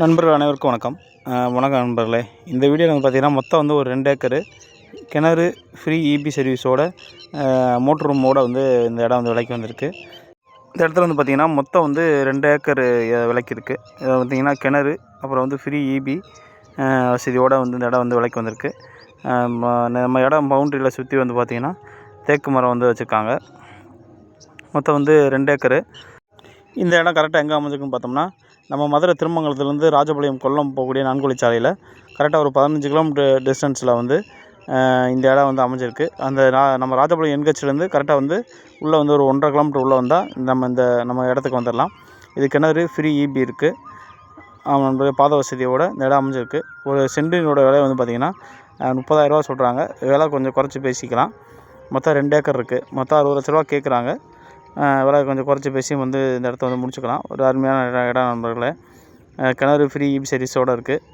நண்பர்கள் அனைவருக்கும் வணக்கம். வணக்கம் நண்பர்களே. இந்த வீடியோ வந்து பார்த்தீங்கன்னா மொத்தம் வந்து ஒரு ரெண்டு ஏக்கரு கிணறு ஃப்ரீ இபி சர்வீஸோட மோட்ரு ரூமோட வந்து இந்த இடம் வந்து விலைக்கு வந்திருக்கு. இந்த இடத்துல வந்து பார்த்திங்கன்னா மொத்தம் வந்து ரெண்டு ஏக்கர் விலைக்கு இருக்குது இதை பார்த்திங்கன்னா கிணறு அப்புறம் வந்து ஃப்ரீ இபி வசதியோடு வந்து இந்த இடம் வந்து விலைக்கு வந்திருக்கு. நம்ம இடம் பவுண்ட்ரியில் சுற்றி வந்து பார்த்திங்கன்னா தேக்கு மரம் வந்து வச்சுருக்காங்க. மொத்தம் வந்து ரெண்டு ஏக்கரு. இந்த இடம் கரெக்டாக எங்கே அமைஞ்சிருக்குன்னு பார்த்தோம்னா நம்ம மதுரை திருமங்கலத்துலேருந்து ராஜபாளையம் கொல்லம் போகக்கூடிய நான்குழிச்சாலையில் கரெக்டாக ஒரு பதினஞ்சு கிலோமீட்டர் டிஸ்டன்ஸில் வந்து இந்த இடம் வந்து அமைஞ்சிருக்கு. அந்த நம்ம ராஜபாளையம் என்கட்சிலேருந்து கரெக்டாக வந்து உள்ளே வந்து ஒரு ஒன்றரை கிலோமீட்டர் உள்ளே வந்தால் நம்ம இந்த நம்ம இடத்துக்கு வந்துடலாம் இது கிணறு ஃப்ரீ இபி இருக்குது அவனுடைய பாத வசதியோட இந்த இடம் அமைஞ்சிருக்கு. ஒரு சென்டினோட விலை வந்து பார்த்திங்கன்னா முப்பதாயிரரூவா சொல்கிறாங்க விலை கொஞ்சம் குறைச்சி பேசிக்கலாம். மொத்தம் ரெண்டு ஏக்கர் இருக்குது மொத்தம் அறுபது லட்ச ரூபா கேட்குறாங்க விலை கொஞ்சம் குறைச்சி பேசி வந்து இந்த இடத்த வந்து முடிச்சுக்கலாம். ஒரு அருமையான இடம் இடம் நண்பர்களே. கிணறு ஃப்ரீ இபி சர்வீஸோடு இருக்குது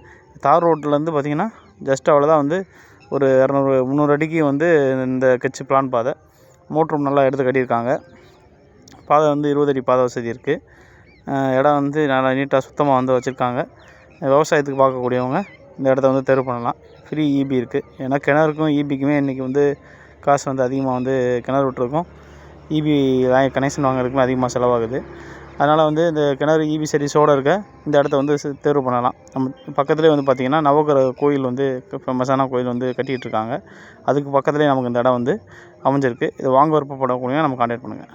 தார் ரோட்லேருந்து பார்த்திங்கன்னா ஜஸ்ட் அவ்வளோதான் வந்து ஒரு இரநூறு முந்நூறு அடிக்கு வந்து இந்த கட்சி பிளான் பாதை. மோட்ரும் நல்லா எடுத்து கட்டியிருக்காங்க. பாதை வந்து இருபது அடி பாதை வசதி இருக்குது இடம் வந்து நல்லா நீட்டாக சுத்தமாக வந்து வச்சுருக்காங்க. விவசாயத்துக்கு பார்க்கக்கூடியவங்க இந்த இடத்த வந்து தேர்வு பண்ணலாம். ஃப்ரீ இபி இருக்குது ஏன்னா கிணறுக்கும் இபிக்குமே இன்றைக்கி வந்து காசு வந்து அதிகமாக வந்து கிணறு விட்டுருக்கும். இபி கனெக்ஷன் வாங்குறதுக்குமே அதிகமாக செலவாகுது. அதனால் வந்து இந்த கிணறு இபி சர்வீஸோடு இருக்க இந்த இடத்த வந்து தேர்வு பண்ணலாம். நம்ம பக்கத்துலேயே வந்து பார்த்திங்கன்னா நவகிரக கோயில் வந்து ஃபேமஸான கோயில் வந்து கட்டிகிட்டு இருக்காங்க. அதுக்கு பக்கத்துலேயே நமக்கு இந்த இடம் வந்து அமைஞ்சிருக்கு. இது வாங்க விருப்பப்படக்கூடிய நம்ம கான்டாக்ட் பண்ணுங்கள்